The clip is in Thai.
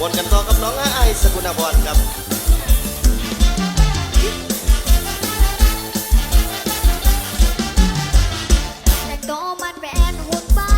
บนกันต่อกับน้องไอ้สกุณาพรครับแต่งตัมันเป็นหุ่นบ้า